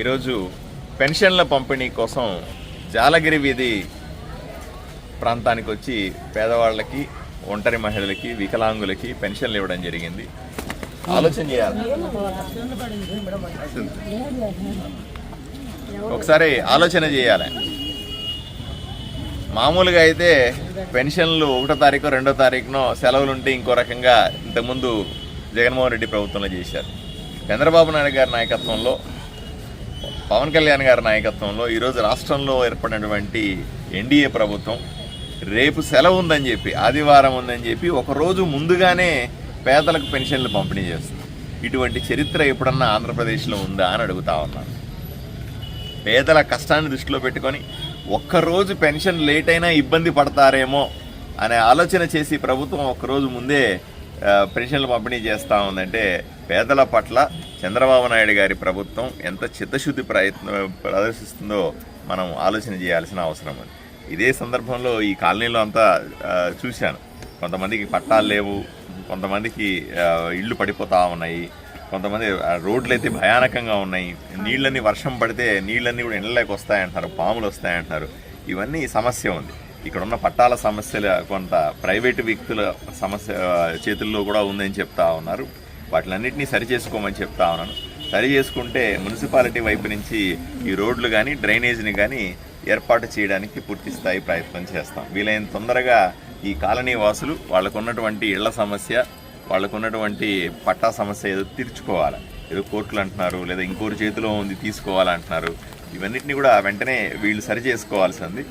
ఈరోజు పెన్షన్ల పంపిణీ కోసం జాలగిరి వీధి ప్రాంతానికి వచ్చి పేదవాళ్ళకి ఒంటరి మహిళలకి వికలాంగులకి పెన్షన్లు ఇవ్వడం జరిగింది. ఆలోచన చేయాలి. ఒకసారి ఆలోచన చేయాలి. మామూలుగా అయితే పెన్షన్లు ఒకటో తారీఖు రెండో తారీఖునో సెలవులు ఉంటే ఇంకో రకంగా ఇంతకుముందు జగన్మోహన్ రెడ్డి ప్రభుత్వంలో చేశారు. చంద్రబాబు నాయుడు గారి నాయకత్వంలో పవన్ కళ్యాణ్ గారి నాయకత్వంలో ఈరోజు రాష్ట్రంలో ఏర్పడినటువంటి ఎన్డీఏ ప్రభుత్వం రేపు సెలవు ఉందని చెప్పి ఆదివారం ఉందని చెప్పి ఒకరోజు ముందుగానే పేదలకు పెన్షన్లు పంపిణీ చేస్తుంది. ఇటువంటి చరిత్ర ఎప్పుడన్నా ఆంధ్రప్రదేశ్లో ఉందా అని అడుగుతా ఉన్నాను. పేదల కష్టాన్ని దృష్టిలో పెట్టుకొని ఒక్కరోజు పెన్షన్ లేట్ అయినా ఇబ్బంది పడతారేమో అనే ఆలోచన చేసి ప్రభుత్వం ఒక్కరోజు ముందే పెన్షన్లు పంపిణీ చేస్తూ ఉందంటే పేదల పట్ల చంద్రబాబు నాయుడు గారి ప్రభుత్వం ఎంత చిత్తశుద్ధి ప్రయత్నం ప్రదర్శిస్తుందో మనం ఆలోచన చేయాల్సిన అవసరం ఉంది ఇదే సందర్భంలో ఈ కాలనీలో అంతా చూశాను. కొంతమందికి పట్టాలు లేవు కొంతమందికి ఇళ్ళు పడిపోతూ ఉన్నాయి కొంతమంది రోడ్లు అయితే భయానకంగా ఉన్నాయి. నీళ్ళన్నీ వర్షం పడితే నీళ్ళన్నీ కూడా ఇళ్ళలోకి వస్తాయంటున్నారు పాములు వస్తాయంటున్నారు. ఇవన్నీ సమస్య ఉంది. ఇక్కడ ఉన్న పట్టాల సమస్యలు కొంత ప్రైవేటు వ్యక్తుల సమస్య చేతుల్లో కూడా ఉందని చెప్తా ఉన్నారు. వాటిలన్నింటినీ సరి చేసుకోమని చెప్తా ఉన్నాను. సరి చేసుకుంటే మున్సిపాలిటీ వైపు నుంచి ఈ రోడ్లు కానీ డ్రైనేజీని కానీ ఏర్పాటు చేయడానికి పూర్తి స్థాయి ప్రయత్నం చేస్తాం. వీలైన తొందరగా ఈ కాలనీ వాసులు వాళ్ళకు ఉన్నటువంటి ఇళ్ళ సమస్య వాళ్ళకు ఉన్నటువంటి పట్టా సమస్య ఏదో తీర్చుకోవాలి. ఏదో కోర్టులు అంటున్నారు లేదా ఇంకోరి చేతిలో ఉంది తీసుకోవాలంటున్నారు. ఇవన్నిటిని కూడా వెంటనే వీళ్ళు సరి చేసుకోవాల్సింది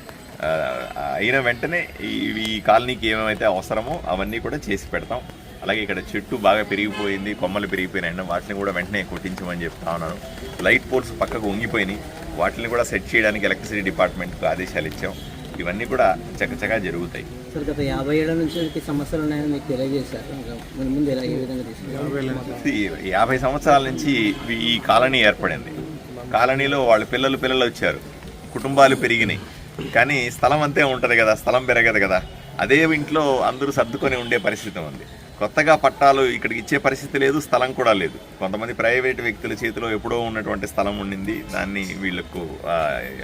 అయిన వెంటనే ఈ కాలనీకి ఏమేమైతే అవసరమో అవన్నీ కూడా చేసి పెడతాం. అలాగే ఇక్కడ చెట్టు బాగా పెరిగిపోయింది కొమ్మలు పెరిగిపోయినాయి వాటిని కూడా వెంటనే కొట్టించమని చెప్తా ఉన్నాను. లైట్ పోల్స్ పక్కకు వంగిపోయినాయి వాటిని కూడా సెట్ చేయడానికి ఎలక్ట్రిసిటీ డిపార్ట్మెంట్కు ఆదేశాలు ఇచ్చాం. ఇవన్నీ కూడా చకచకా జరుగుతాయి. సార్ గత యాభై ఏళ్ళ నుంచి ఈ సమస్యలు ఉన్నాయని మీకు తెలియజేశారు. యాభై సంవత్సరాల నుంచి ఈ కాలనీ ఏర్పడింది. కాలనీలో వాళ్ళ పిల్లలు పిల్లలు వచ్చారు. కుటుంబాలు పెరిగినాయి. కానీ స్థలం అంతే ఉంటుంది కదా స్థలం పెరగదు కదా. అదే ఇంట్లో అందరూ సర్దుకొని ఉండే పరిస్థితి ఉంది. కొత్తగా పట్టాలు ఇక్కడికి ఇచ్చే పరిస్థితి లేదు స్థలం కూడా లేదు. కొంతమంది ప్రైవేట్ వ్యక్తుల చేతిలో ఎప్పుడో ఉన్నటువంటి స్థలం ఉండింది దాన్ని వీళ్ళకు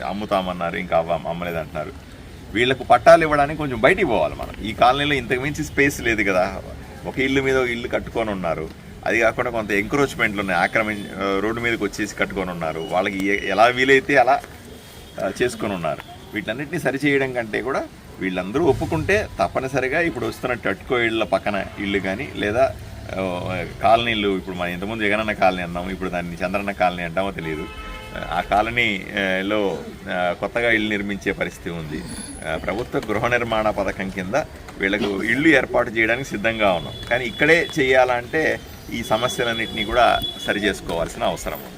అమ్ముతామన్నారు ఇంకా అవ్వ- అమ్మలేదంటున్నారు. వీళ్ళకు పట్టాలు ఇవ్వడానికి కొంచెం బయటికి పోవాలి మనం. ఈ కాలనీలో ఇంతకు మించి స్పేస్ లేదు కదా. ఒక ఇల్లు మీద ఒక ఇల్లు కట్టుకొని ఉన్నారు. అది కాకుండా కొంత ఎంక్రోచ్మెంట్లు ఉన్నాయి. ఆక్రమి రోడ్డు మీదకి వచ్చేసి కట్టుకొని ఉన్నారు. వాళ్ళకి ఎలా వీలైతే అలా చేసుకొని ఉన్నారు. వీటన్నిటిని సరిచేయడం కంటే కూడా వీళ్ళందరూ ఒప్పుకుంటే తప్పనిసరిగా ఇప్పుడు వస్తున్న టట్కో ఇళ్ళ పక్కన ఇల్లు కానీ లేదా కాలనీలు ఇప్పుడు మనం ఇంతకుముందు జగనన్న కాలనీ అన్నాము ఇప్పుడు దాన్ని చంద్రన్న కాలనీ అంటామో తెలియదు. ఆ కాలనీలో కొత్తగా ఇల్లు నిర్మించే పరిస్థితి ఉంది. ప్రభుత్వ గృహ నిర్మాణ పథకం కింద వీళ్ళకు ఇల్లు ఏర్పాటు చేయడానికి సిద్ధంగా ఉన్నాం. కానీ ఇక్కడే చేయాలంటే ఈ సమస్యలన్నింటినీ కూడా సరి చేసుకోవాల్సిన అవసరం ఉంది.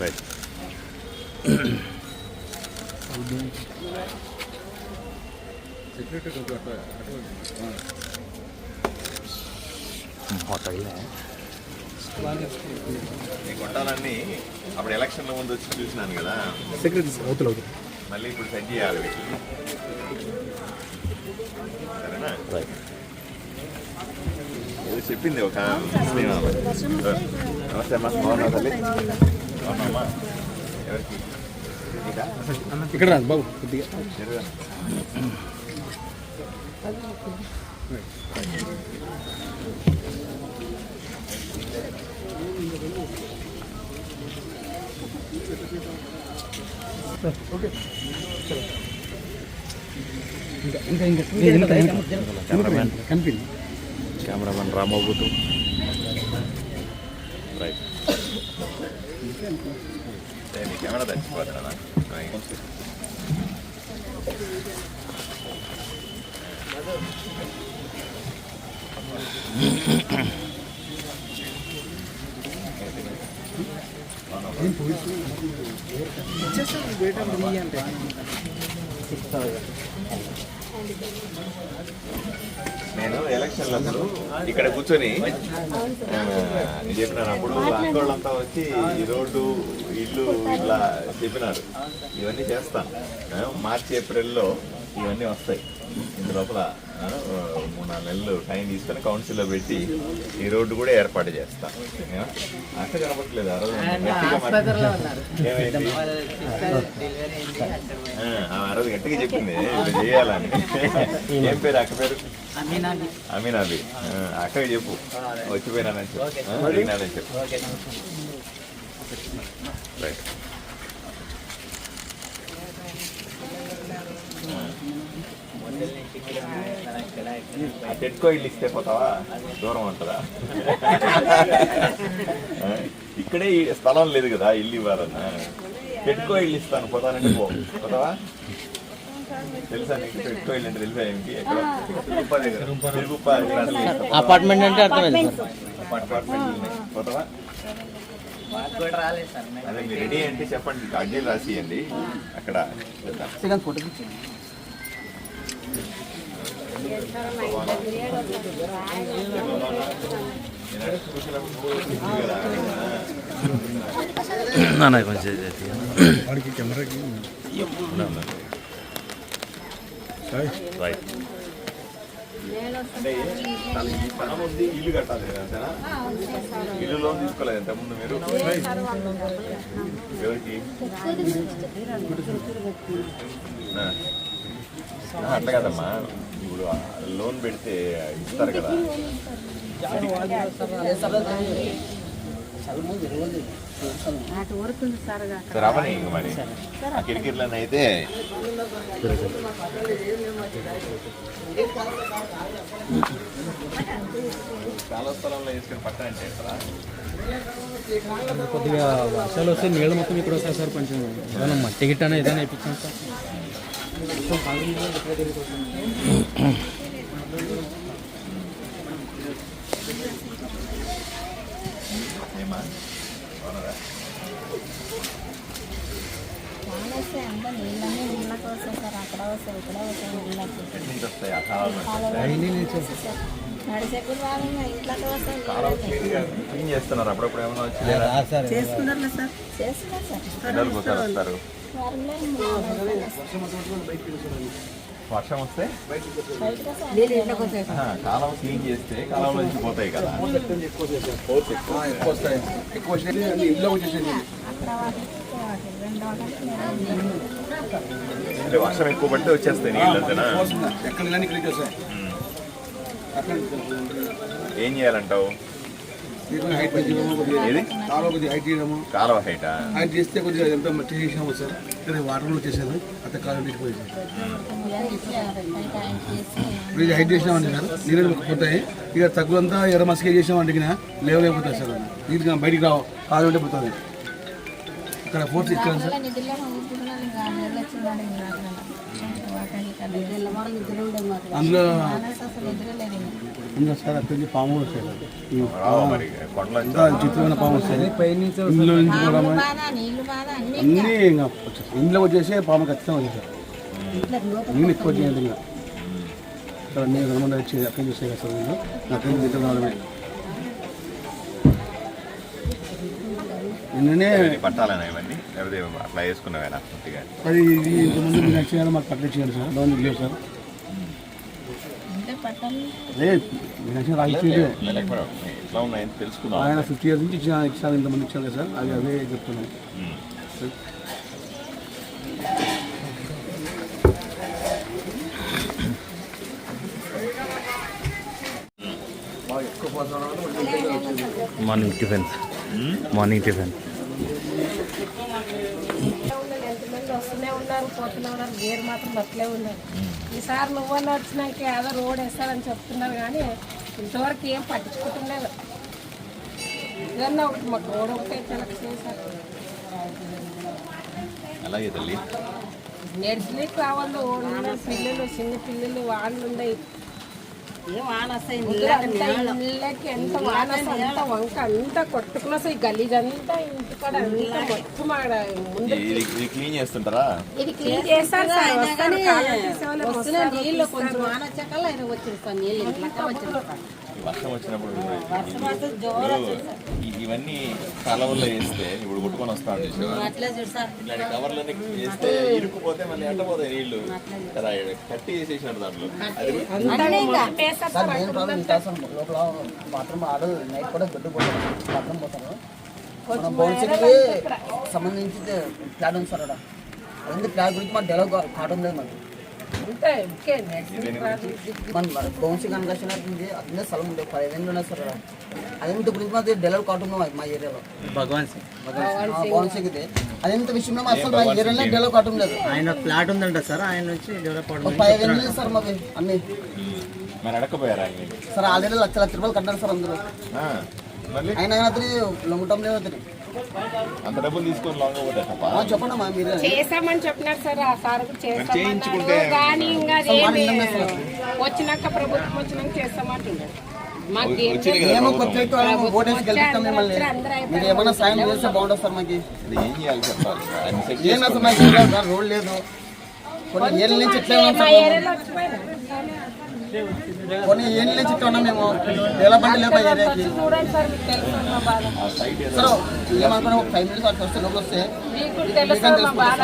రైట్. ఈ కొట్టాలన్నీ అప్పుడు ఎలక్షన్ల ముందు వచ్చి చూసినాను కదా. సెక్రటరీ అవుతుంది అవుతుంది మళ్ళీ ఇప్పుడు సెట్ చేయాలి సరేనా? ఏదో చెప్పింది ఒక ముస్లిం ఆమె. నమస్తే అమ్మా బాగున్నావు తల్లి బాగున్నామ్మా ఎవరికి నీకా? ఇక్కడ రండి బాబు కొద్దిగా జరగండి. కెమెరామెన్ కెమెరామెన్ రామోబుతు రైట్ కెమెరా తెచ్చిపోతారా నేను ఎలక్షన్లప్పుడు ఇక్కడ కూర్చొని నేను చెప్పినాను అప్పుడు అక్కడంతా వచ్చి ఈ రోడ్డు ఇల్లు ఇట్లా చెప్పినారు. ఇవన్నీ చేస్తాను. మార్చి ఏప్రిల్లో ఇవన్నీ వస్తాయి. ఇందు లోపల మూడు నాలుగు నెలలు టైం తీసుకొని కౌన్సిల్లో పెట్టి ఈ రోడ్డు కూడా ఏర్పాటు చేస్తాను అక్క కనపట్లేదు ఆ రోజు ఆ, ఆ రోజు గట్టిగా చెప్పింది చేయాలని. ఏం పేరు అక్క పేరు? అమీనాబి. అక్కకి చెప్పు. వచ్చిపోయినానని చెప్పు. అడిగినానని చెప్పు. రైట్ ఆ టెట్కో ఇల్లు ఇస్తే పోతావా దూరం ఉంటుందా ఇక్కడే ఈ స్థలం లేదు కదా ఇల్లు ఇవ్వాలన్నా. టెట్కో ఇల్లు ఇస్తాను పోతానంటే పో. పోతావా? తెలుసా నీకు? టెట్కో ఇల్లు అంటే తెలుసా ఏంటి. అపార్ట్మెంట్ అంటే అర్థమైంది ఉన్నాయి. పోతావా? అదే మీరు రెడీ అంటే చెప్పండి. అడ్డీలు రాసియండి. అక్కడ. ఫోటో నాన్న కొంచెం వాడికి కెమెరాకి రైట్ అంటే ఈ స్థలం ఉంది ఇల్లు కట్టాలి అంతేనా? ఇల్లు లోన్ తీసుకోలేదు ఎంత ముందు మీరు ఎవరికి? అట్లా కదమ్మా. ఇప్పుడు లోన్ పెడితే ఇస్తారు కదా. అటు ఊరుకుంది సార్ సరే అవని ఇంక మరి. ఆ కిరికిర్లను అయితే చాలా స్థలంలో వేసుకుని ఎట్లా? కొద్దిగా వర్షాలు వస్తే నీళ్ళు మొత్తం ఇక్కడ వస్తాయి సార్ కొంచెం. ఏదైనా మట్టి గిట్ట ఏదైనా సార్ చేస్తున్నారు అప్పుడప్పుడు ఏమైనా వచ్చి చేసుకున్నారు సార్ వస్తారు. వర్షం వస్తే? కాలం క్లీన్ చేస్తే కాలం నుంచి పోతాయి కదా. వాటి రెండు వాటికి అంటే వర్షం ఎక్కువ పడితే వచ్చేస్తాయి నీళ్ళు అంతేనా? ఎక్కడ కానీ ఇక్కడికి వస్తాయి. ఏం చేయాలంటావు? హైట్ పెంచడము కొద్దిగా కాలువ కొద్దిగా హైట్ చేయడము కాలువ హైటా హైట్ చేస్తే కొద్దిగా ఎంత మట్టి చేసాము సార్. ఇక్కడ వాటర్లో వచ్చేసాను అంత కాలం తీసిపోయింది ఇప్పుడు ఇది హైట్ చేసినామండి సార్. నీళ్ళు పోతాయి. ఇక తగ్గులంతా ఎర్ర మసికే చేసామంటే ఇక లేవలేకపోతుంది సార్. నీట్గా బయటికి రావు. కాలు ఉంటే పోతుంది. ఇక్కడ ఫోర్త్ ఇక్కడ సార్. అందులో అందులో సార్ అక్కడి నుంచి సార్. కొండల ఇంకా చిత్రమైన పాము వస్తాయి. ఇందులో నుంచి కూడా అన్ని ఇంకా. ఇంట్లో వచ్చేసి పాము ఖచ్చితంగా వచ్చేసారు నేను ఎక్కువ చేయదు ఇంకా. ఇక్కడ నేను గవర్నమెంట్ వచ్చి అక్కడి చూసే కదా సార్ నేను అక్కడి నుంచి రావడమే నిన్ననే పట్టాలనా ఇవన్నీ? లేకపోతే అట్లా వేసుకున్నావేనా పూర్తిగా. అది ఇది ఇంతకుముందు మీరు మాకు కట్టలు సార్? లోన్ లేదు సార్ ఎట్లా ఉన్నాయని తెలుసుకుందాం. ఆయన ఫిఫ్టీ ఇయర్స్ నుంచి ఇచ్చిన ఇచ్చారు ఇంతమంది ఇచ్చారు కదా సార్ అది అవే చెప్తున్నాను. Morning tiffin. Morning tiffin. వస్తూనే ఉన్నారు పోతూనే ఉన్నారు గేర్ మాత్రం బట్టలే ఉన్నారు ఈసారి నువ్వన్న వచ్చినాక ఏదో రోడ్ వేస్తారని చెప్తున్నారు కానీ ఇంతవరకు ఏం పట్టించుకుంటలేదు ఏదన్నా ఒకటి మాకు రోడ్ ఒకటే తెలక చేశారు. అలాగే తల్లి. రావాలి పిల్లలు చిన్న పిల్లలు వాళ్ళు ఉన్నాయి ఇళ్ళకి ఎంత వాన వస్తే అంత వంక అంతా కొట్టుకుని వస్తాయి గలీజ్ అంతా ఇంటికాడ అంతా మొత్తం ఆడ ముందు ఇది ఇది క్లీన్ చేస్తుంటారా? ఇది క్లీన్ చేస్తారు సార్ వస్తారు కాలం చేసేవాళ్ళు వస్తారు, నీళ్ళు కొంచెం. వాన వచ్చాక ఆయన వచ్చేస్తాను నీళ్ళు ఈ వర్షం వచ్చినప్పుడు ఇవన్నీ కాలువల్లో వేస్తే ఇప్పుడు కొట్టుకొని వస్తా ఇట్లాంటి కవర్లన్నీ వేస్తే ఇరుక్కుపోతే మళ్ళీ ఎంటపోతాయి నీళ్ళు. కదా కట్టి వేసేసినారు దాంట్లో. లోపల బాత్రూమ్ ఆడు నైట్ కూడా గడ్డు పోతారు. బాత్రూమ్ పోతారు. మన బౌన్సర్కి సంబంధించి ప్లాన్ ఉంది సార్ అక్కడ. ప్లాన్ గురించి మాకు డెవలప్ కావడం లేదు మనకి అంతే ఓకే నెక్స్ట్ మన బౌన్సీ కనుక ఉంది అదే స్థలం ఉంది పదిహేను ఉన్నాయి సార్. అదంత గురించి మాది డెవలప్ ఉంది మా ఏరియాలో. భగవాన్ సింగ్. బౌన్సీకి ఇది అదంత విషయంలో మా అసలు మా ఏరియాలో డెవలప్ కావడం లేదు ఆయన ఫ్లాట్ ఉందంట సార్ ఆయన నుంచి డెవలప్ సార్ మాది అన్ని. మరి సార్ ఆల్రెడీ లక్ష లక్ష రూపాయలు కట్టారు సార్ అందరూ ఆయన అతని లొంగటం లేదు అతని. అంత డబ్బులు తీసుకొని లాంగ్ పోతే తప్ప. ఆ, చెప్పండి మా మీరే చేసామని చెప్పినారు సార్ ఆ సార్ చేస్తామన్నారు చేయించుకుంటే- కానీ ఇంకా అదేమి వచ్చినాక ప్రభుత్వం వచ్చినాక చేస్తామంటున్నారు. మీరు ఏమైనా సాయం చేస్తే బాగుంటుంది సార్ మాకు. అది ఏం చేయాలి చెప్పాలి? ఆయన సెట్ ఏం అసలు మాకు ఏం లేదు సార్ రోడ్ లేదు. కొన్ని ఏళ్ళ నుంచి కొన్ని ఏళ్ళ నుంచి ఇట్లా ఉన్నాం మేము డెవలప్మెంట్ లేదు మా ఏరియాకి. సార్ మీకు తెలుసు మా బాధ ఆ సైట్ ఏదో సార్ ఏమనుకున్నా ఒక ఫైవ్ మినిట్స్ అట్లా వస్తే లోపల వస్తే మీకు తెలుసు మా బాధ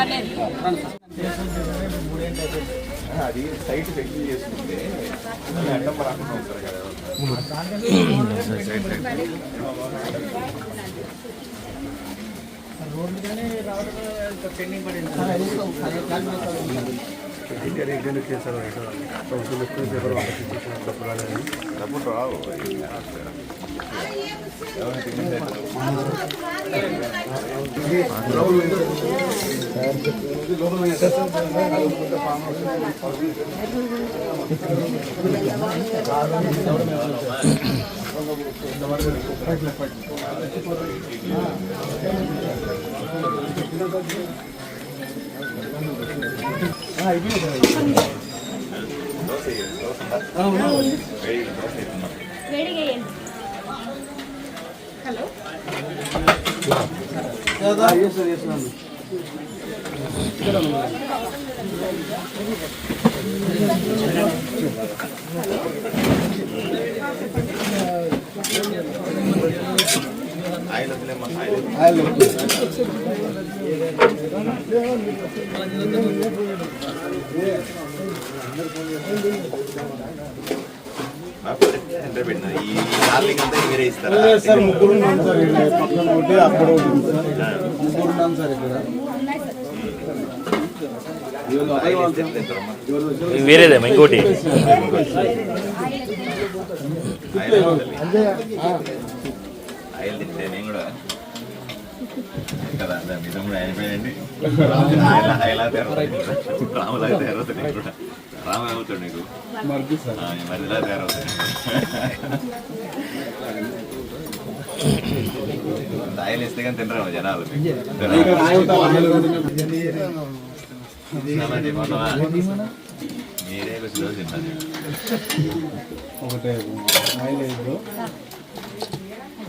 అనేది రండి సార్ అది సైట్ సెటిల్ చేసుకుంటే మళ్ళీ అడ్డం రాకుండా ఉంటారు కదా డబ్బులు రావు ఎవరు తిరిగి దోశ వేయండి. దోశ ఉందా? వేయి, దోశ వేస్తున్నా. హలో ఆయిల్ వదిలేమ్మా, ఆయిల్ నాకు ఎంత పెట్టినా ఈ డార్లింగ్ అంతా మీరే ఇస్తారా సార్ ముగ్గురు ఉన్నాం సార్ పక్కన ఒకటి అక్కడ ఒకటి ఉంది సార్ ముగ్గురు ఉన్నాం సార్ ఇక్కడ? వేరేదేమో ఇంకోటి ఆయిల్ ఎంత తల్లి? ఆయిల్ తింటే నేను కూడా కదా మీద కూడా అయిపోయండి ఎలా తయారవుతుంది రాములాగా తయారవుతుంది నీకు కూడా. రామ అవుతాడు నీకు. ఈ మరిదిలా తయారవుతుంది ఆయిల్ ఇస్తే కానీ తినరు జనాలు? మీరే కొంచెం తింటాను ఒకటే.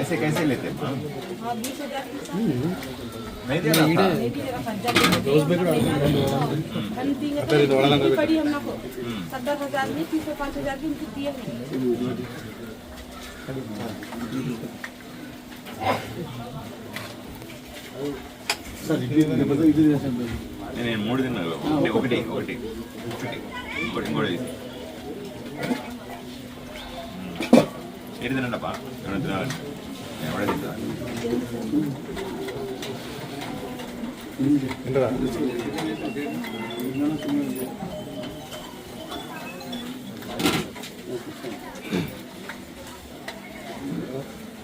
ऐसे कैसे लेते हैं माँ हाँ बीस हजार की नहीं दे रहा था नहीं भी जरा हजार हम दिए पड़ी हम लोग को सत्तर हजार में तीस से पाँच हजार भी उनको दिए हैं సార్ ఇడ్లీ లేకపోతే ఇడ్లీ చేసాను నేను మూడు తిన్నాను ఒకటి ఒకటి ఒకటి ఒకటి ఇంకోటి ఇంకోటి తీసి. ఏది తినండి అబ్బా ఎవరైనా తినాలి എന്താ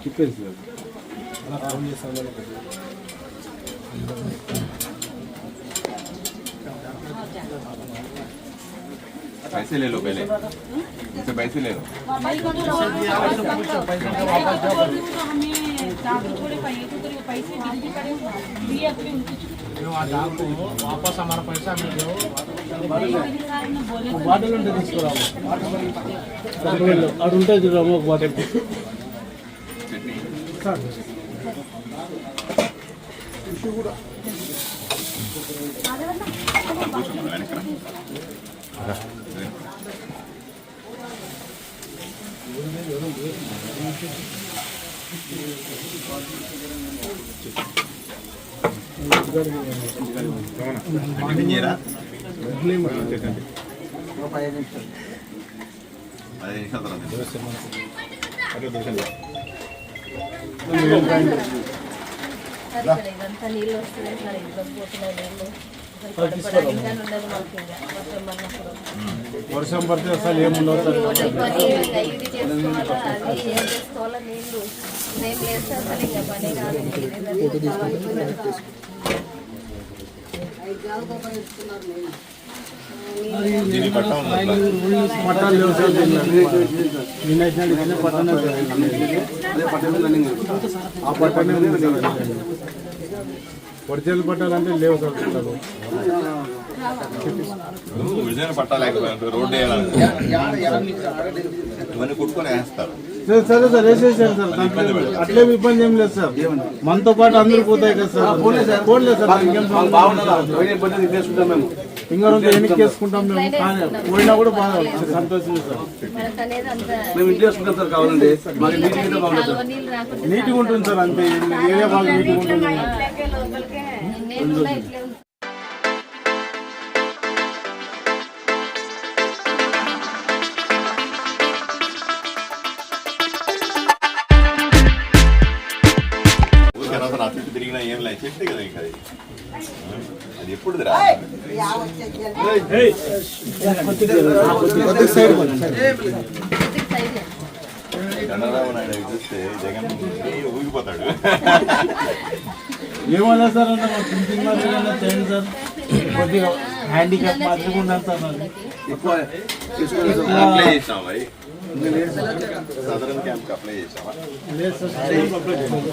ചിക്കൻ അതാ ആർമി സാധനം पैसे ले लो पहले इनसे पैसे ले लो वापस हमारा पैसा हमें दो బాటిల్ ఉంటే తీసుకురాము అటు ఉంటుంది చూడము ఒక బాటిల్ ఇదంతా నీళ్ళు వస్తున్నాయి సార్ ఇంట్లో పోతున్నాయి నీళ్ళు. వర్షం పడితే అసలు ఏముండవు సార్ రోజుకి పని ఇంకా ఇది చేసుకోవాలా అది ఏం చేసుకోవాలా నీళ్ళు నేను లేదు సార్ అసలు ఇంకా పని కాదు ఇది చాలా ఇబ్బంది అవుతుంది. దీని పట్టా ఉంది అట్లా. పట్టాలు లేవు సార్ నిన్న పట్టణం ఆ పట్టానే సార్ ఒరిజినల్ పట్టాలంటే లేవు సార్. పట్టాలు రోడ్డు ఇవన్నీ కొట్టుకొని వేస్తారు. సరే సరే సార్ వేసేసారు సార్. అట్లేమి ఇబ్బంది ఏం లేదు సార్. మనతో పాటు అందరూ పోతాయి కదా సార్. పోలే సార్. ప్రాబ్లం బాగున్నదా పోయిన ఇబ్బంది తీసుకుంటాం మేము. ఇంకా రెండు ఎన్నిక వేసుకుంటాం మేము? కానీ పోయినా కూడా బాగా సంతోషమే సార్. మేము ఇంట్లో వేసుకుంటాం సార్ కావాలండి. మాకు నీటి కింద బాగుంటుంది రాకుండా నీట్గా ఉంటుంది సార్ అంతే. ఏరియా బాగా నీట్గా ఉంటుంది. తిరిగినా ఏం లేదు. చెప్తే కదా ఇంకా అది. ఎప్పుడు రా చంద్రబాబు నాయుడు చూస్తే జగన్ ఊగిపోతాడు ఏమన్నా సార్ అంటే మా పింఛన్ మాదిరిగా చేయండి సార్ కొద్దిగా హ్యాండిక్యాప్ మాదిరిగా ఉన్నాను సార్ నాకు. ఎక్కువ తీసుకున్నాం సార్ అప్లై చేసాం మరి సదరన్ క్యాంప్ అప్లై చేసావా లేదు సార్ సేమ్ అప్లై చేయండి.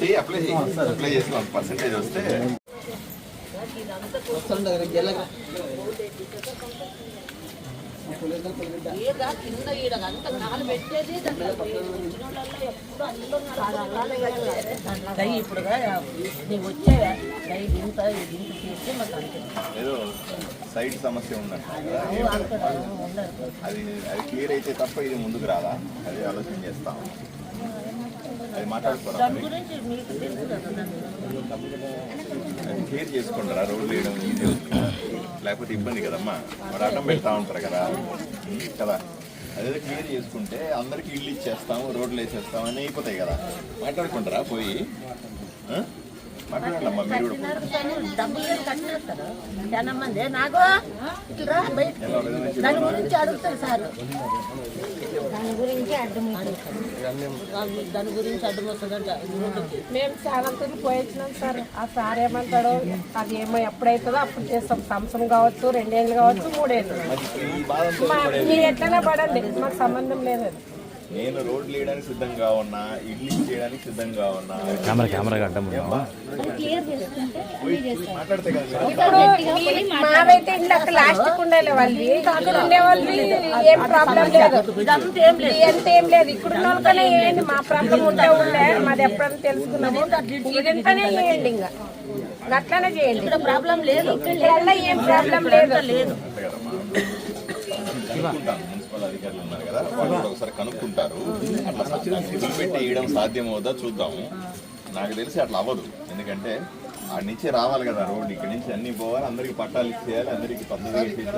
చెయ్యి అప్లై చేయి అప్లై చేసి వన్ పర్సెంటేజ్ వస్తే వస్తుండే జల్లగా ఈడ కింద కాలు పెట్టేది. దయ వచ్చే దయ ఇంత ఇంత మాకు అంతే. ఏదో సైడ్ సమస్య ఉందంట అది అది క్లియర్ అయితే తప్ప ఇది ముందుకు రాదా? అది ఆలోచన చేస్తాం. అది మాట్లాడుకోరా? క్లియర్ చేసుకుంటారా రోడ్లు వేయడం ఈజీ లేకపోతే ఇబ్బంది కదమ్మా. మరి అడ్డం పెడతా ఉంటారు కదా. కదా. అదే క్లియర్ చేసుకుంటే అందరికి ఇల్లు ఇచ్చేస్తాము రోడ్లు వేసేస్తాం అని అయిపోతాయి కదా. మాట్లాడుకుంటారా పోయి? డబ్బులు చాలా మంది ఇట్లా బయట దాని గురించి అడుగుతారు సార్. దాని గురించి అడ్డం దాని గురించి అడ్డుమవుతుందంట మేము చాలా తూర్లు పోయించినాం సార్. ఆ సార్ ఏమంటాడో అది ఏమో ఎప్పుడైతుందో అప్పుడు చేస్తాం. సంవత్సరం కావచ్చు రెండేళ్ళు కావచ్చు మూడేళ్ళు. మీరు ఎట్లైనా పడండి. మాకు సంబంధం లేదు అది. నేను రోడ్లు వేయడానికి సిద్ధంగా ఉన్నా ఇడ్లీ చేయడానికి సిద్ధంగా ఉన్నా. కెమెరా కెమెరా అడ్డం మాట్లాడితే మావైతే ఇంట్లో లాస్ట్ ఉండాలి వాళ్ళు అక్కడ ఉండే వాళ్ళు ఏం ప్రాబ్లం లేదు. ఇదంతా ఏం లేదు. ఎంత ఏం లేదు. ఇక్కడ ఉన్న వాళ్ళకనే ఏంటి మా ప్రాబ్లం ఉంటే ఉండే. మాది ఎప్పుడైనా తెలుసుకున్నాము. ఇదంతానే చేయండి ఇంకా అట్లానే చేయండి. ఇక్కడ ప్రాబ్లం లేదు. ఇక్కడ ఏం ప్రాబ్లం లేదు. లేదు అధికారులు ఉన్నారు కదా వాళ్ళు ఒకసారి కనుక్కుంటారు. అట్లా వదిలిపెట్టి వేయడం సాధ్యమవుదా చూద్దాము. నాకు తెలిసి అట్లా అవ్వదు. ఎందుకంటే ఆడి నుంచి రావాలి కదా రోడ్ ఇక్కడ నుంచి అన్ని పోవాలి అందరికి పట్టాలు ఇచ్చేయాలి అందరికి పద్ధతిగా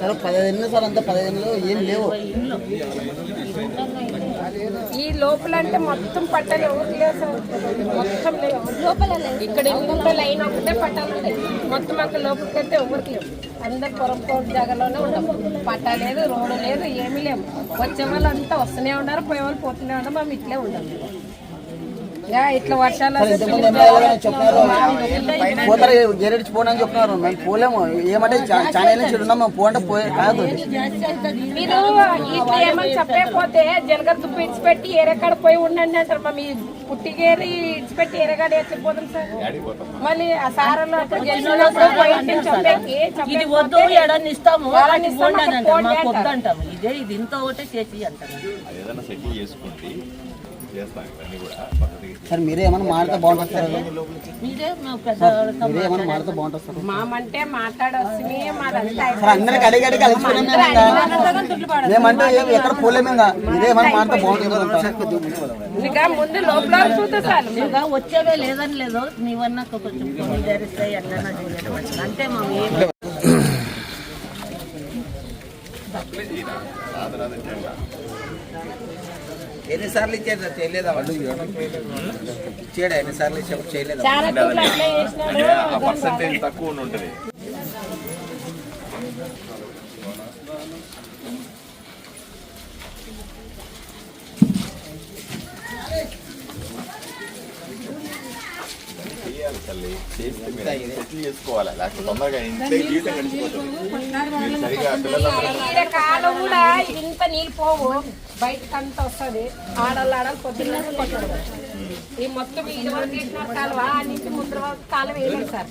సార్ పదిహేను సార్. అంతా పదిహేనులో ఏం లేవు. ఈ లోపల అంటే మొత్తం పట్టాలు ఎవరు లేదు సార్. మొత్తం లేవు. లోపల ఇక్కడ ఇంత లైన్ ఒకటే పట్టాలు ఉంటాయి. మొత్తం అక్కడ లోపలికి వెళ్తే ఎవరికి లేవు. అందరు పొరం జాగాలోనే ఉండవు. పట్టా లేదు రోడ్డు లేదు ఏమీ లేవు. వచ్చే వాళ్ళు అంతా వస్తూనే ఉన్నారు పోయే వాళ్ళు పోతూనే ఉన్నారు మేము ఇట్లే ఉండాలి ఇట్లా వర్షాలు పోతారు గేరెడ్చి పోను అని చెప్తున్నారు మేము పోలేము. ఏమంటే ఏళ్ళ నుంచి ఉన్నాం మేము పోంటే పోయే కాదు. మీరు ఇట్లా ఏమని చెప్పకపోతే జనగర తుప్పు ఇడిచిపెట్టి ఏరెక్కడ పోయి ఉండండి అంటారు. మా మీ పుట్టిగేరి ఇడిచిపెట్టి ఏరెగాడ ఎత్తిపోతాం సార్. మళ్ళీ ఆ సారలు అక్కడ గెలిచినప్పుడు పోయి ఇంటిని చెప్పేకి ఇది వద్దు ఎడని ఇస్తాము. అది ఇస్తాము, అంటాము ఇదే ఇది ఇంత ఒకటే చేసి అంటారు. ఏదైనా సెటిల్ చేస్తాం ఇవన్నీ కూడా పద్ధతిగా సార్ మీరే ఏమైనా మాడితే బాగుంటుంది సార్? మీరే మా మీరే ఏమైనా మాడితే బాగుంటుంది సార్? మామంటే మాట్లాడొస్తుంది మాదంతా సార్ అందరికి అడిగి అడిగి అలసిపోయినాం మేము. మేమంటే ఏం- ఎక్కడ పోలేము ఇంకా. మీరే ఏమైనా మాడితే బాగుంటుంది ఇంకా ముందు లోపల చూస్తే చాలు. ఇంకా వచ్చేవే లేదని లేదు. నీవన్నా కొంచెం కొన్ని చేయడం. అంటే మా ఏం ఎన్నిసార్లు ఇచ్చారు? సార్ చేయలేదా వాళ్ళు. ఇచ్చాడు? ఎన్నిసార్లు ఇచ్చాడు? చేయలేదా పర్సంటేజ్ తక్కువ ఉంటుంది చేయాలి తల్లి. చేస్తే మీరు సెటిల్ చేసుకోవాలి. లేకపోతే తొందరగా ఇంతే జీవితం గడిచిపోతుంది మీరు సరిగా పిల్లలందరూ ఈడ కాలం కూడా ఇంత నీళ్ళు పోవు. బయటకు అంత వస్తుంది. ఆడలు ఆడలు పొద్దున్న కొట్టడం. ఈ మొత్తం ఇది వరకు కాలువ ఆ నుంచి ముందు వరకు కాలువ వేయలేదు సార్.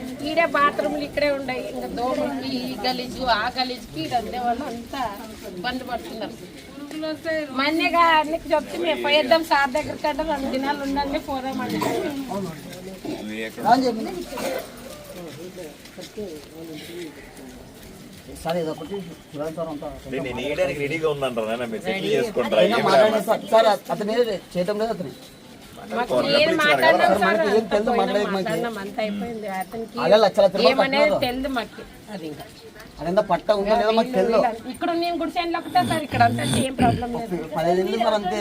ఈడే బాత్రూమ్లు ఇక్కడే ఉన్నాయి ఇంకా దోమలు ఈ గలీజు ఆ గలీజుకి అందే వాళ్ళు అంతా ఇబ్బంది పడుతున్నారు. మన్నీగా నీకు చెప్తే మేము పోయేద్దాం సార్ దగ్గర కంటే రెండు దినాలు ఉండండి పోదామండి సార్ ఇది ఒకటి నేను వేయడానికి రెడీగా ఉన్నాను రా మీరు చేసుకుంటారా అతను చేయటం లేదు అతను. అలా లక్షల రూపాయలు ఏమనేది కట్టినారు. తెలియదు మాకు. అది ఇంకా. అదంతా పట్ట ఉందో లేదో మాకు తెలియదు ఇక్కడ నేను గుడిసెన్లో ఒకటే సార్ ఇక్కడ అంతా ఏం ప్రాబ్లం లేదు. పదహైదు అంతే.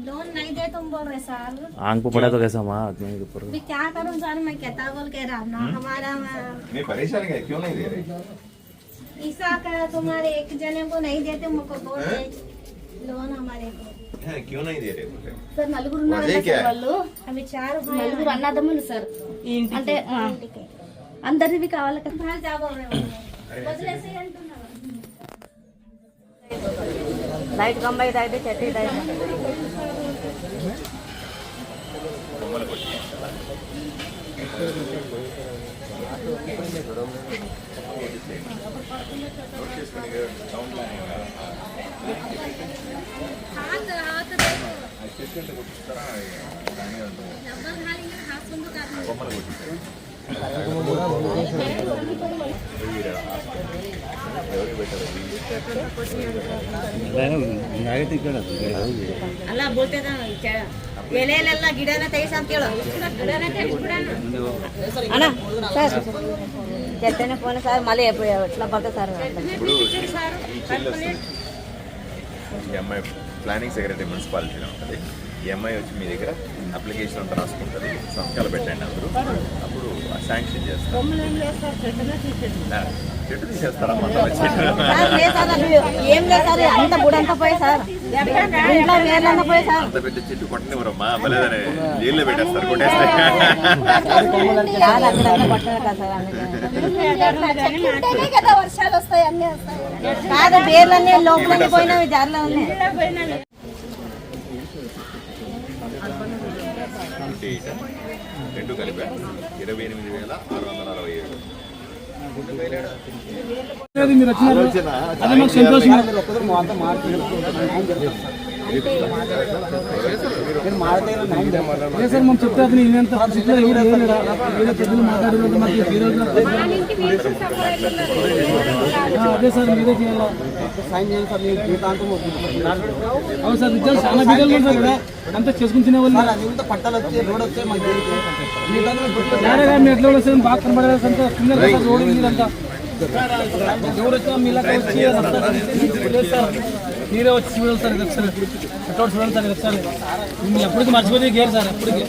लोन नहीं दे तुम बोल रहे सर आंख पे पड़ा तो कैसा माँ आदमी के ऊपर अभी क्या करूं सर मैं कहता बोल के रहा ना हमारा नहीं परेशान है क्यों नहीं दे रहे ईसा का तुम्हारे एक जने को नहीं देते मुझको बोल रहे लोन हमारे को हैं, क्यों नहीं दे रहे बोले సార్ నలుగురు वजह क्या है అవి చారు నలుగురు అన్నదమ్ములు సార్ అంటే ఆ, అందరివి కావాలి కదా లైట్ కంబైట్ అయితే చెట్టు అయితే ಅಲ್ಲ ಬೋಲ್ತೇದ ಎಲೆಯಲ್ಲೆಲ್ಲ ಗಿಡನ ತೆಗಿಸ ಅಂತ ಹೇಳು ಅಣ್ಣ ಸರ್ చెప్తేనే ఫోన్ సార్ మళ్ళీ ఎప్పుడు ఎట్లా పడుతుంది సార్ ఇప్పుడు ఈ చెల్లి వస్తుంది ఈ అమ్మాయి ప్లానింగ్ సెక్రటరీ మున్సిపాలిటీలో ఉంటుంది ఈ అమ్మాయి వచ్చి మీ దగ్గర అప్లికేషన్ అంతా రాసుకుంటుంది సంతకాలు పెట్టండి అందరూ. అప్పుడు శాంక్షన్ చేస్తారు. చెట్టు అంత బుడంతా పోయి సార్. ఇంట్లో వేర్లంతా పోయి సార్. అంత పెద్ద చెట్టు కొట్టనివ్వరమ్మా? భలేదని. జైల్లో పెట్టేస్తారు కొట్టేస్తే. వర్షాలు వస్తాయి అన్నీ వస్తాయి. కాదు వేర్లన్నీ లోపలికి పోయినవి జార్లో ఉన్నాయి ట్వంటీ ఎయిట్ రెండు కలిపా ఇరవై ఎనిమిది వేల ఆరు వందల అరవై ఏడు. సంతోషం ఒక్కరు మాతో మీరు మాట్లాడితే అదే సార్ మనం చెప్తే అతను ఈయనంత పరిస్థితిలో ఎవరు లేరురా. ఏదో పెద్దలు మాట్లాడలేదు మాకు ఈ రోజున అదే సార్ మీరే చేయాలా సార్ జీవితాంతం అవును సార్ నిజాలు చాలా బిడ్డలు సార్ ఇక్కడ అంతా చేసుకుని తినేవాళ్ళు పట్టాలు వచ్చి రోడ్ మాకు మీ ఎట్లా వస్తుంది బాగా కనబడలేదు అంతా కింద సార్ రోడ్డు ఎవరు వచ్చినా మీలాగా వచ్చి సార్ మీరే వచ్చి చూడాలి సార్ ఇది ఒకసారి చూడాలి సార్ ఇది ఒకసారి మీరు ఎప్పటికీ మర్చిపోతే గేరు సార్ ఎప్పటికీ.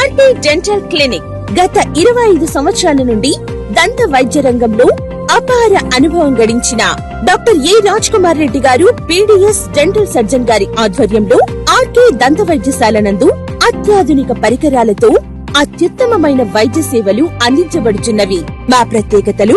ఆర్టీ డెంటల్ క్లినిక్ గత ఇరవై ఐదు సంవత్సరాల నుండి దంత వైద్య రంగంలో అపార అనుభవం గడించిన doctor A Raj Kumar Reddy garu PDS dental surgeon గారి ఆధ్వర్యంలో ఆర్కే దంత వైద్యశాల నందు అత్యాధునిక పరికరాలతో అత్యుత్తమమైన వైద్య సేవలు అందించబడుచున్నవి. మా ప్రత్యేకతలు